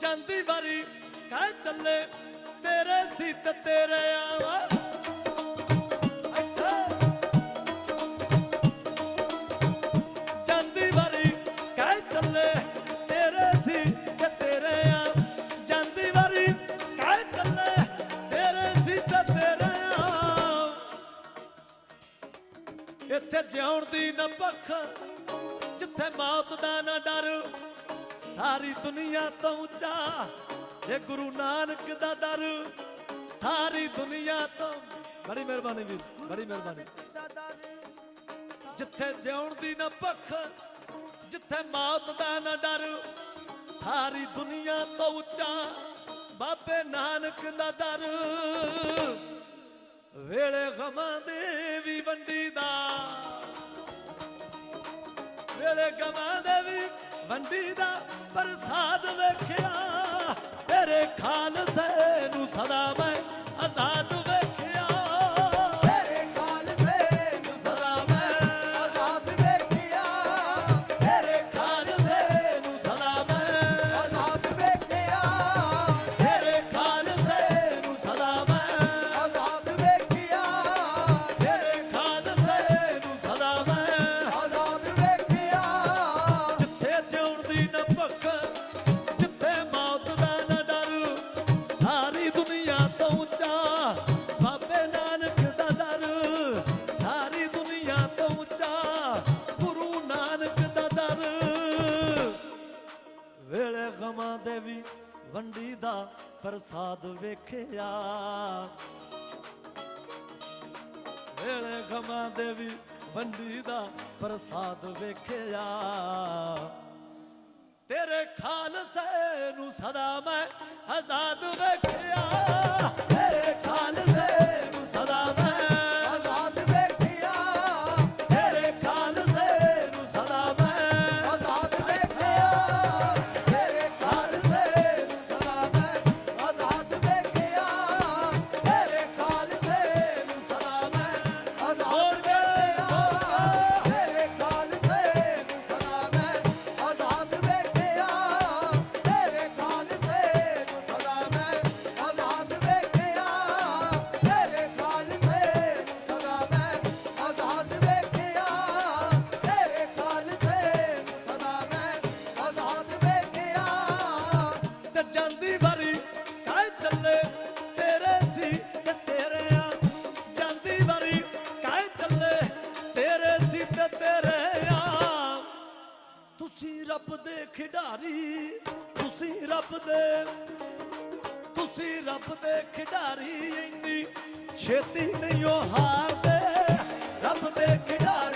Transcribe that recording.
ਜਾਂਦੀ ਵਾਰੀ ਕਹਿ ਚੱਲੇ, ਤੇਰੇ ਸੀ ਤੇਰੇ ਆਵਾ। ਜਾਂਦੀ ਵਾਰੀ ਤੇਰੇ ਸੀ ਤੇਰੇ ਆ। ਜਾਂਦੀ ਵਾਰੀ ਕਹਿ ਚੱਲੇ, ਤੇਰੇ ਸੀ ਤੇਰੇ ਆ। ਇੱਥੇ ਜਿਉਣ ਦੀ ਨਾ ਭੱਖ, ਜਿੱਥੇ ਮੌਤ ਦਾ ਨਾ ਡਰ ਸਾਰੀ ਦੁਨੀਆ ਤੋਂ ਉੱਚਾ। ਇਹ ਗੁਰੂ ਨਾਨਕ ਦਾ ਦਰ, ਸਾਰੀ ਦੁਨੀਆ ਤੋਂ। ਬੜੀ ਮਿਹਰਬਾਨੀ ਵੀਰ, ਬੜੀ ਮਿਹਰਬਾਨੀ। ਜਿੱਥੇ ਜਿਉਣ ਦੀ ਨਾ ਭੱਖ, ਜਿੱਥੇ ਮੌਤ ਦਾ ਨਾ ਡਰ, ਸਾਰੀ ਦੁਨੀਆ ਤੋਂ ਉੱਚਾ। ਬਾਬੇ ਨਾਨਕ ਦਾ ਦਰ, ਵੇਲੇ ਗਮਾਂ ਦੇ ਵੀ ਵੰਡੀ ਦਾ। ਵੇਲੇ ਗਮਾਂ ਦੇ ਵੀ ਵੰਡੀ ਦਾ ਪ੍ਰਸਾਦ ਵੇਖਿਆ। ਤੇਰੇ ਖਾਲਸੇ ਨੂੰ ਸਦਾ ਮੈਂ ਵੰਡੀ ਦਾ ਪ੍ਰਸਾਦ ਵੇਖਿਆ। ਵੇਲੇ ਗਮਾਂ ਦੇ ਵੀ ਵੰਡੀ ਦਾ ਪ੍ਰਸਾਦ ਵੇਖਿਆ। ਤੇਰੇ ਖਾਲਸੇ ਨੂੰ ਸਦਾ ਮੈਂ ਆਜ਼ਾਦ ਵੇਖਿਆ। ਤੇਰੇ ਆ ਤੁਸੀਂ ਰੱਬ ਦੇ ਖਿਡਾਰੀ, ਤੁਸੀਂ ਰੱਬ ਦੇ, ਤੁਸੀਂ ਰੱਬ ਦੇ ਖਿਡਾਰੀ। ਇੰਨੀ ਛੇਤੀ ਨਹੀਂ ਉਹ ਹਾਰਦੇ। ਰੱਬ ਦੇ ਖਿਡਾਰੀ